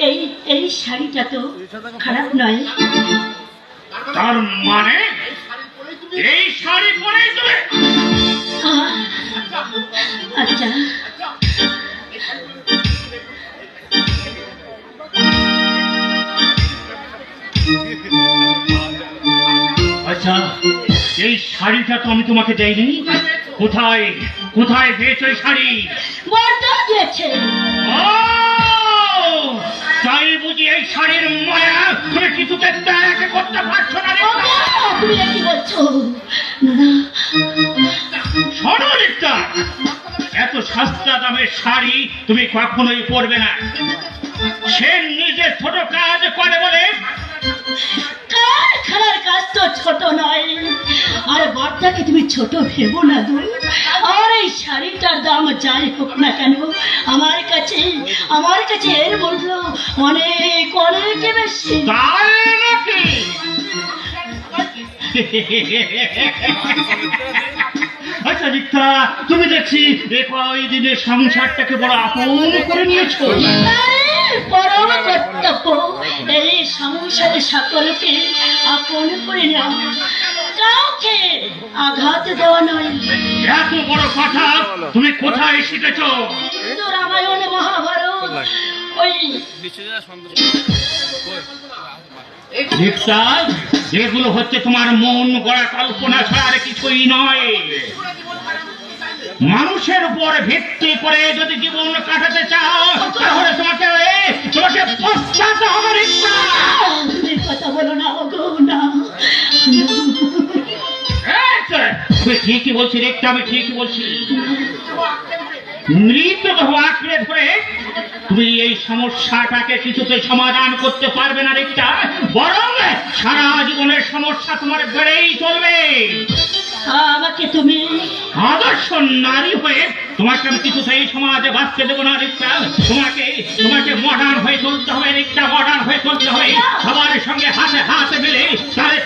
এই এই শাড়িটা তো খারাপ নয়। তার মানে এই শাড়ি পরে তুমি? আচ্ছা। আচ্ছা এই শাড়িটা তো আমি তোমাকে দেইনি। কোথায় কোথায় পেয়েছ এই শাড়ি? দিয়েছে। ও এই শাড়ির মায়া তুমি কিছুতে ত্যাগ করতে পারছ না রে? তুমি কি বলছো? শোনো রিক্তা এত সস্তা দামের শাড়ি তুমি কখনোই পরবে না। সে নিজে ছোট কাজ করে বলে কারখানার কাজ তো ছোট নয়? আর বর্দাকে তুমি ছোট ভেবো না গো। আর এই শাড়িটার দাম যাই হোক না কেন আমার কাছে আমার কাছে এর মূল্য অনেক অনেক বেশি। আচ্ছা রিক্তা তুমি দেখছি এ কয়দিনের সংসারটাকে বড় আপন করে নিয়েছো আরে, পরম কর্তব্য এই সংসারে সকলকে আপন করে নাও। কাউকে আঘাত দেওয়া নয়। এত বড় কথা তুমি কোথায় শিখেছো তো রামায়ণ মহাভারত ওই রিক্তা এগুলো হচ্ছে তোমার মন গড়া কল্পনা ছাড়া আর কিছুই নয়। মানুষের উপর ভিত্তি করে যদি জীবন কাটাতে চাও তাহলে তোমাকে তোমাকে পশ্চাতে হবে ঠিকই বলছি রেখটা আমি ঠিকই বলছি। মৃত দেহ আঁকড়ে ধরে তুমি এই সমস্যাটাকে কিছুতে সমাধান করতে পারবে না রেখটা বরং সারা জীবনের সমস্যা তোমার বেড়েই চলবে। আমাকে তুমি আদর্শ নারী হয়ে তোমাকে আমি কিছুতেই সমাজে বাঁচতে দেবো না রিক্তা তোমাকে তোমাকে মডার্ন হয়ে চলতে হবে রিক্তা মডার্ন হয়ে চলতে হবে। সবার সঙ্গে হাতে হাতে মিলে তালে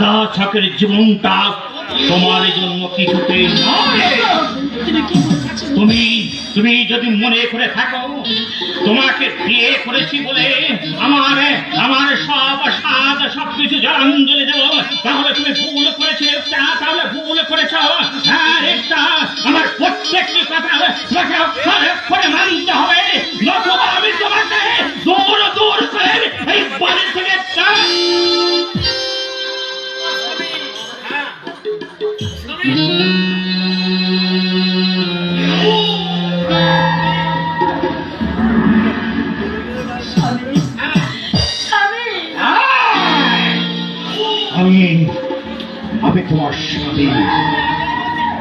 বাধা ছাকের জীবনটা তোমার জন্য কিছুতেই তুমি তুমি যদি মনে করে থাকো, তোমাকে বিয়ে করেছি বলে আমার আমার সব স্বাদ সব কিছু জলাঞ্জলি দেব, তাহলে তুমি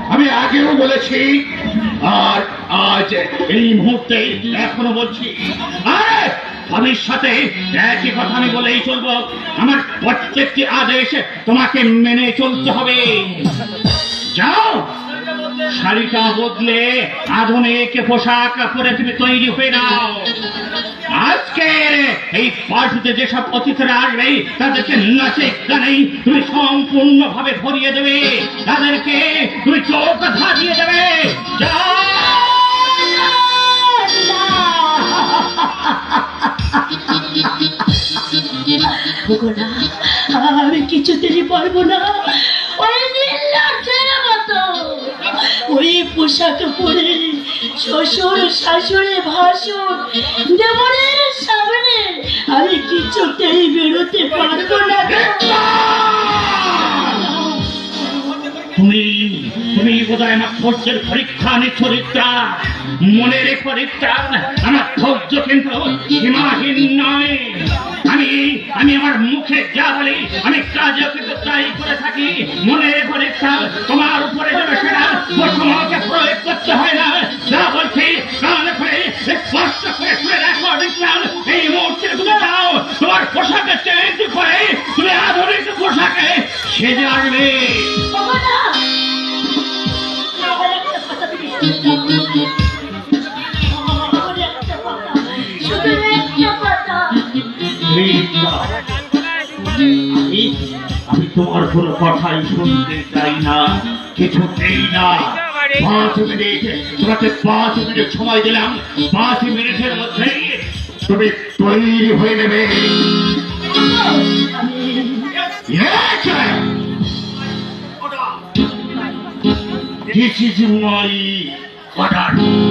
আমি আগেও বলেছি, আর আজ এই মুহূর্তে এখনও বলছি। আরে, ভবিষ্যতে একই কথা আমি বলেই চলবো। আমার প্রত্যেকটি আদেশ তোমাকে মেনে চলতে হবে। যাও। শাড়িটা বদলে আধুনিক পোশাক পরে তুমি তৈরি হয়ে নাও। পার্টিতে যেসব অতিথিরা আসবে তাদেরকে নাচে গানে তুমি সম্পূর্ণ ভাবে ভরিয়ে দেবে। তাদেরকে তুমি চোখ ধারিয়ে দেবে। না, আমি কিছুতেই পারব না। ওই মতো। ওই পোশাক পরে শ্বশুর শাশুড়ি ভাসুর দেবরের সামনে আমি কিছুতেই বেরোতে পারব না। তুমি তুমি বোধহয় আমার ধৈর্যের পরীক্ষা রেখো, রিক্তা, আমার ধৈর্য কিন্তু সীমাহীন নয়। আমি আমি আমার মুখে যা বলি, আমি কাজে কিন্তু তাই করে থাকি। মনে রেখো, রিক্তা, তোমার উপরে যেন সেটা কথা। রিক্তা, আমি তোমার কোনো কথাই শুনতে চাই না কিছুতেই না। পাঁচ মিনিট তোমাকে পাঁচ মিনিট সময় দিলাম পাঁচ মিনিটের মধ্যেই। তুমি তৈরি হয়ে নেবে। আমি This is my order.